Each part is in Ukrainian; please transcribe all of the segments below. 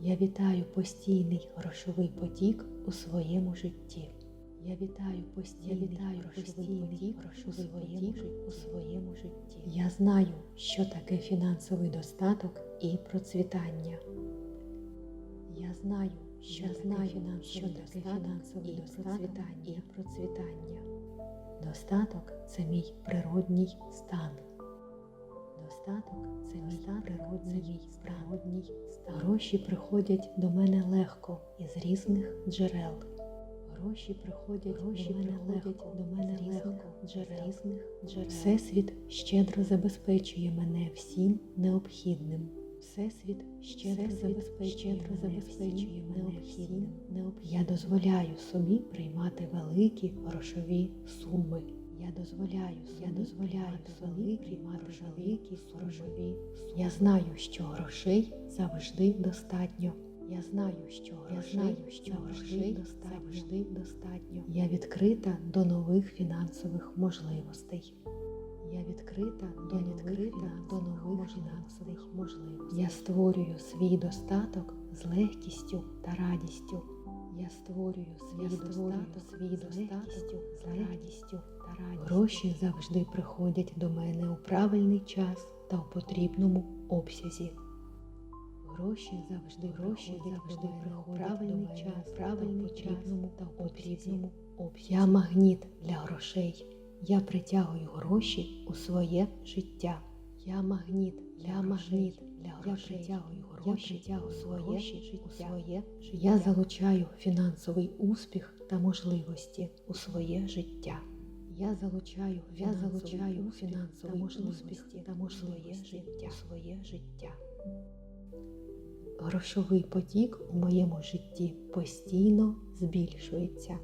Я вітаю постійний грошовий потік у своєму житті. Я вітаю постійний, вітаю грошовий потік у своєму, у своєму житті. Я знаю, що таке фінансовий достаток і процвітання. Я знаю, що я знаю, що таке фінансовий достаток і процвітання. Достаток це мій природній стан. Достаток це мій природній природній. Гроші приходять до мене легко із різних джерел. Гроші приходять Гроші до мене легко до мене легко джерел. різних джерел. Всесвіт щедро забезпечує мене всім необхідним. Всесвіт щедро забезпечує, щедро забезпечує мене необхідним. необхідним. Я дозволяю собі приймати великі грошові суми. Я дозволяю, я дозволяю собі приймати великі. Я знаю, що грошей завжди достатньо. Я знаю, що грошей, я знаю, що грошей достатньо. завжди достатньо. Я відкрита до нових фінансових можливостей. Я відкрита до я відкрита до нових фінансових можливостей. Я створюю свій достаток з легкістю та радістю. Я створюю свій достаток, свій достаток з легкістю та радістю. Гроші завжди приходять до мене у правильний час та у потрібному обсязі. Гроші завжди гроші завжди приходять правильний час, правильний потрібному та у потрібному обсязі. Я магніт для грошей. Я притягую гроші у своє життя. Я магніт для магніт для грошей. Я притягую гроші, я притягую своє життя. У своє життя. Я залучаю фінансовий успіх та можливості у своє життя. Я залучаю, я залучаю фінансовий можливості та можливості у своє життя. Грошовий потік у моєму житті постійно збільшується.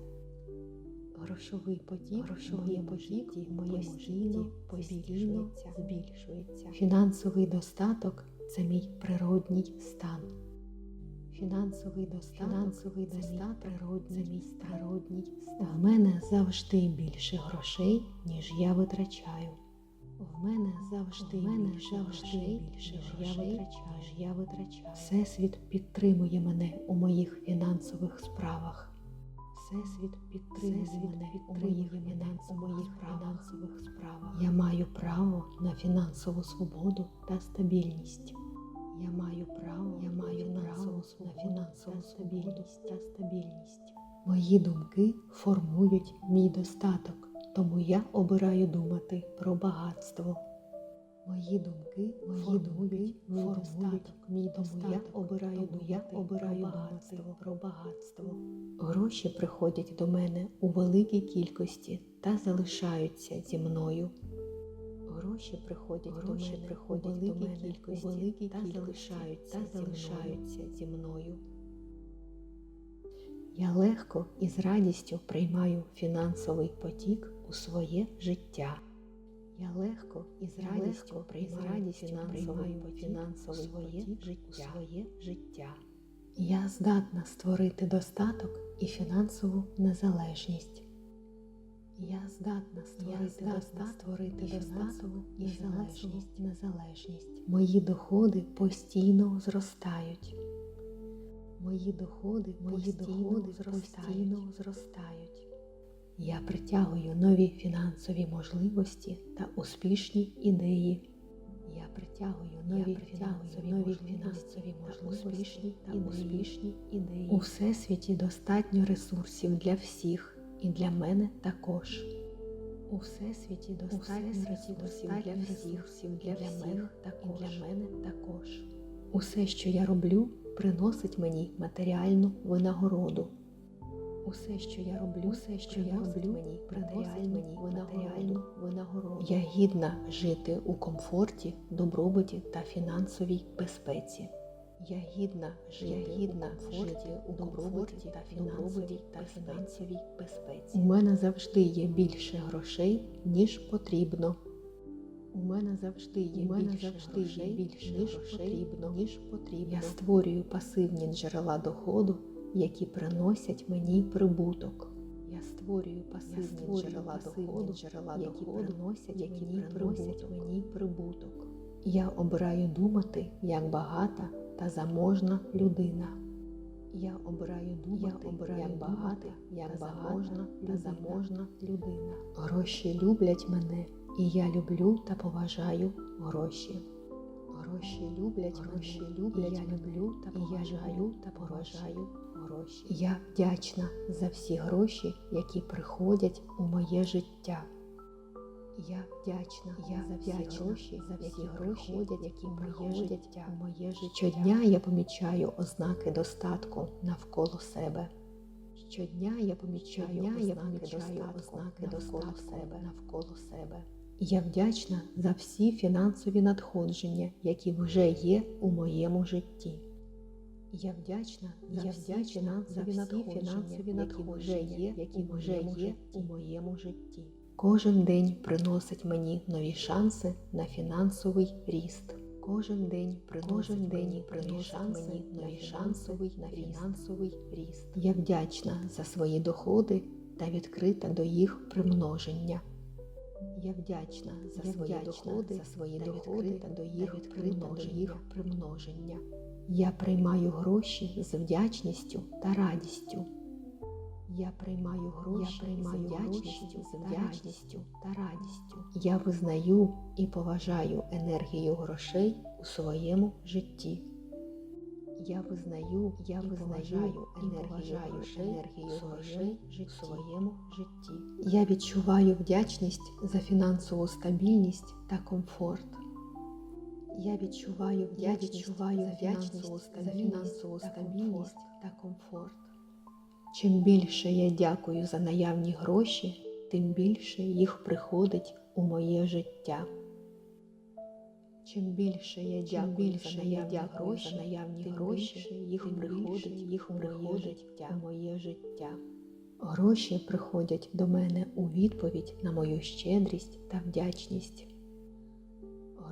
Грошовий потік, грошовий потік житті постійно збільшується. Фінансовий достаток це мій природній стан. Фінансовий достаток, фінансовий достаток природний, це мій природній стан. У мене завжди більше грошей, ніж я витрачаю. В мене завжди, в мене більше завжди більше грошей, ніж я витрачаю. Всесвіт підтримує мене у моїх фінансових справах. Всесвіт підтримує мене у моїх фінансових справах. Я маю право на фінансову свободу та стабільність. Я маю право, я маю право на фінансову стабільність та стабільність. Мої думки формують мій достаток, тому я обираю думати про багатство. Мої думки, мої думки мій достаток, мій достаток. Я обираю, тому я обираю багатство про багатство. Гроші приходять до мене у великій кількості та залишаються зі мною. Гроші приходять гроші до мене приходять у великій до мене кількості, у великій та залишаються, та залишаються зі мною. Я легко і з радістю приймаю фінансовий потік у своє життя. Я легко і з радістю приймаю фінансовий фінансовий своє життя. своє життя. Я здатна створити достаток і фінансову незалежність. Я здатна створити, я здатна створити достаток і незалежність. незалежність. Мої доходи постійно зростають. Мої доходи, мої доходи постійно зростають. Я притягую нові фінансові можливості та успішні ідеї. Я притягую нові фінансові, нові фінансові можливості та успішні ідеї. У всесвіті достатньо ресурсів для всіх і для мене також. У всесвіті достатньо ресурсів для всіх, для мене також. для мене також. Усе, що я роблю, приносить мені матеріальну винагороду. Усе, що я роблю, все, що я роблю, мені матеріальну винагороду. Я гідна жити у комфорті, добробуті та фінансовій безпеці. Я гідна жити, я гідна жити у добробуті та фінансовій та фінансовій безпеці. У мене завжди є більше грошей, ніж потрібно. У мене завжди є, У мене більше, завжди грошей, є більше ніж грошей, потрібно, ніж потрібно. Я створюю пасивні джерела доходу, які приносять мені прибуток. Я створюю пасивні, Я створюю джерела, пасивні доходу, джерела які доходу, приносять, які мені приносять мені прибуток. Я обираю думати, як багата та заможна людина. Я обираю думати, я обираю як багата, як заможна та заможна людина. Гроші люблять мене, і я люблю та поважаю гроші. Гроші люблять, гроші люблять, і я люблю та поважаю та поважаю гроші. Я вдячна за всі гроші, які приходять у моє життя. Я вдячна, я за всі гроші, за всі гроші, які приходять у моє життя. Щодня я помічаю ознаки достатку навколо себе. Щодня я помічаю, Щодня я помічаю ознаки достатку себе навколо себе. Я вдячна за всі фінансові надходження, які вже є у моєму житті. Я вдячна за я всі фінансові надходження, які вже є, які вже є у моєму житті. Кожен день приносить мені нові шанси на фінансовий ріст. Кожен день приносить день приносить мені нові шансовий на фінансовий ріст. Я вдячна за свої доходи та відкрита до їх примноження. Я вдячна за свої вдячна доходи, за свої доходи та до їх відкрита до їх примноження. Я приймаю гроші з вдячністю та радістю. Я приймаю гроші, Я приймаю з вдячністю, з вдячністю та радістю. Я визнаю і поважаю енергію грошей у своєму житті. Я визнаю, я визнаю енергію енергію грошей у своєму житті. Я відчуваю вдячність за фінансову стабільність та комфорт. Я відчуваю вдячність, відчуваю за фінансову стабільність, та комфорт. Чим більше я дякую за наявні гроші, тим більше їх приходить у моє життя. Чим більше я дякую більше за наявні гроші, за наявні гроші, їх приходить, їх життя, у моє життя. Гроші приходять до мене у відповідь на мою щедрість та вдячність.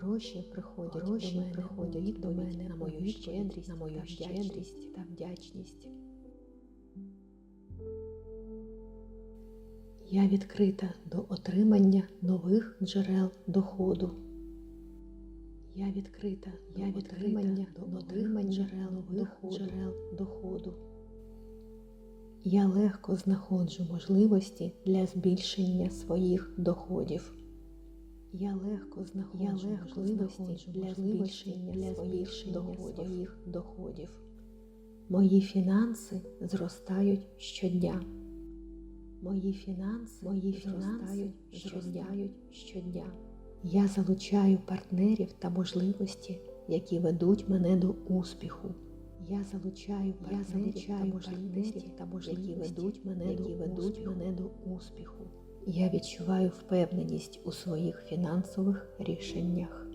Гроші приходять гроші до мене, приходять до мене на мою щедрість, на мою щедрість та вдячність. Я відкрита до отримання нових джерел доходу. Я відкрита, я відкрита до отримання джерел нових джерел доходу. Я легко знаходжу можливості для збільшення своїх доходів. Я легко знаходжу я легко можливості для збільшення для своїх доходів. своїх доходів. Мої фінанси зростають щодня. Мої фінанси, мої фінанси зростають щодня. Я залучаю партнерів та можливості, які ведуть мене до успіху. Я залучаю партнерів, я залучаю та можливості, та можливості, які ведуть мене, які до, ведуть успіху. мене до успіху. Я відчуваю впевненість у своїх фінансових рішеннях.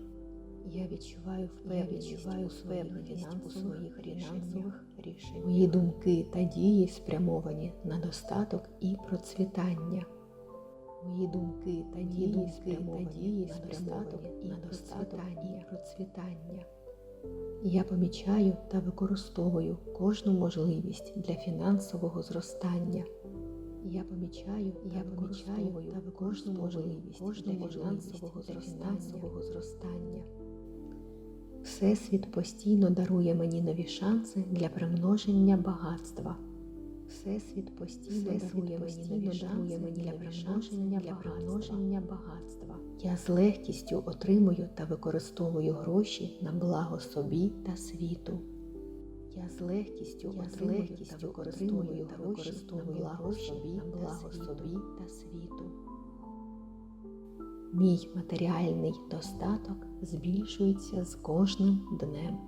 Я відчуваю впевненість, я відчуваю впевненість у своїх фінансових рішеннях. Мої думки та дії спрямовані на достаток і процвітання. Мої думки та дії думки спрямовані та дії на достаток і на достаток і процвітання. Я помічаю та використовую кожну можливість для фінансового зростання. Я помічаю, я помічаю та використовую можливість кожну для фінансового фінансового зростання. Всесвіт постійно дарує мені нові шанси для примноження багатства. Всесвіт постійно дарує мені нові шанси для примноження, для примноження багатства. Я з легкістю отримую та використовую гроші на благо собі та світу. Я з легкістю Я з легкістю використовую та використовую гроші на благо собі та світу. Мій матеріальний достаток збільшується з кожним днем.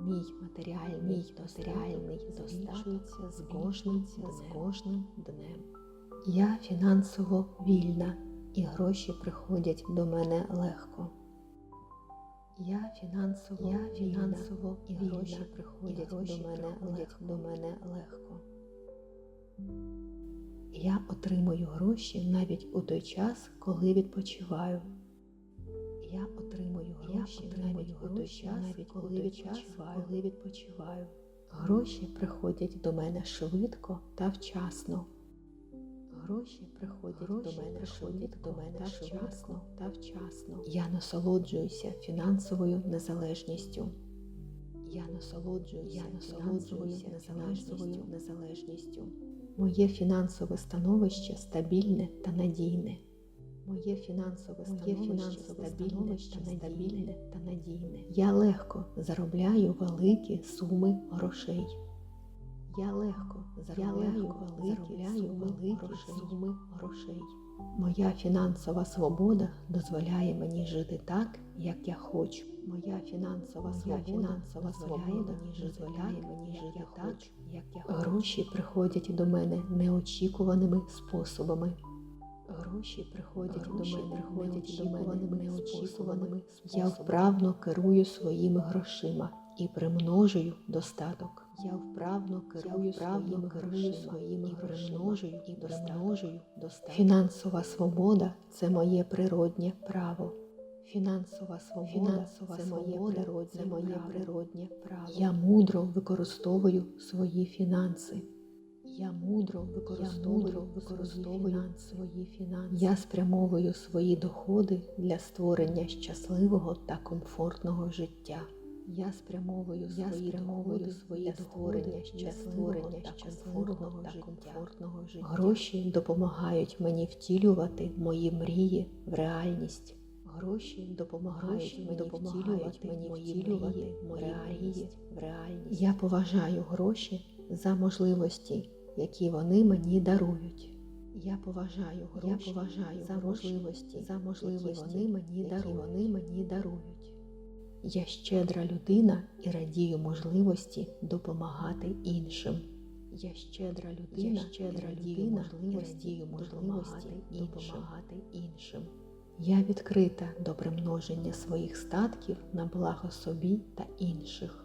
Мій матеріальний матеріальний збільшується з кожним, з кожним днем. Я фінансово вільна і гроші приходять до мене легко. Я фінансово, я фінансово і гроші приходять, і гроші до, мене приходять до мене легко. Я отримую гроші навіть у той час, коли відпочиваю. Я отримую гроші я отримую навіть у той час, навіть коли відпочиваю. коли відпочиваю. Гроші приходять до мене швидко та вчасно. Гроші приходять гроші до мене приходять до мене та вчасно та вчасно. Я насолоджуюся фінансовою незалежністю. Я насолоджуюся, я насолоджуюся незалежністю, незалежністю. Моє фінансове становище стабільне та надійне. Моє фінансове становище стабільне та стабільне та надійне. Я легко заробляю великі суми грошей. Я легко заробляю великі, суми, грошей. грошей. Моя фінансова свобода дозволяє мені жити так, як я хочу. Моя фінансова свобода, фінансова свобода дозволяє мені жити так, як я хочу. Гроші приходять до мене неочікуваними способами. Гроші приходять до мене, приходять до мене неочікуваними способами. Я вправно керую своїми грошима і примножую достаток. Я вправно керую своїми грошима своїми і примножую і примножую достаток. Фінансова свобода це моє природнє право. Фінансова свобода, Фінансова це, моє природнє, це моє природнє право. Я мудро використовую свої фінанси. Я мудро використовую, я мудро використовую свої фінанси. Я спрямовую свої доходи для створення щасливого та комфортного життя. Я спрямовую я свої спрямовую доходи свої для створення щасливого комфортного, та комфортного життя. Гроші допомагають мені втілювати мої мрії в реальність. Гроші допомагають мені допомагають мені втілювати мої мрії в реальність. Я поважаю гроші за можливості, які вони мені дарують. Я поважаю гроші, я поважаю за можливості, за можливості, які вони мені дарують. Я щедра людина і радію можливості допомагати іншим. Я щедра людина, я щедра людина і радію можливості допомагати іншим. Я відкрита до примноження своїх статків на благо собі та інших.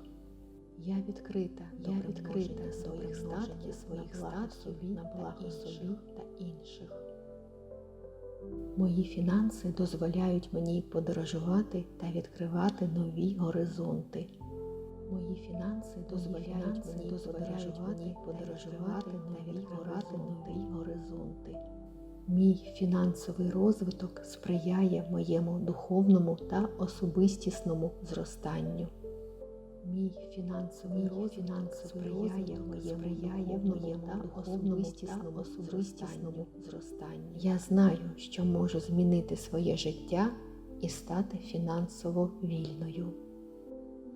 Я відкрита, я відкрита своїх статків, своїх статків на благо собі та інших. Мої фінанси дозволяють мені подорожувати та відкривати нові горизонти. Мої фінанси дозволяють мені подорожувати, подорожувати та відкривати нові горизонти. Мій фінансовий розвиток сприяє моєму духовному та особистісному зростанню. Мій фінансовий розвиток сприяє моєму духовному та особистісному зростанню. Я знаю, що можу змінити своє життя і стати фінансово вільною.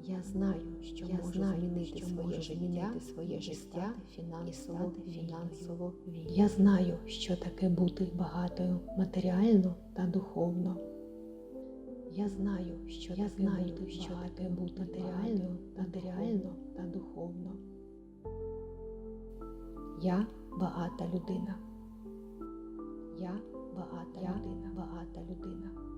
Я знаю, що я можу знаю, змінити що своє можу життя, своє життя фінансово, фінансово вільною. Я знаю, що таке бути багатою матеріально та духовно. Я знаю, що я знаю, що таке бути матеріально, матеріально та духовно. Я багата людина. Я багата я людина. Багата людина.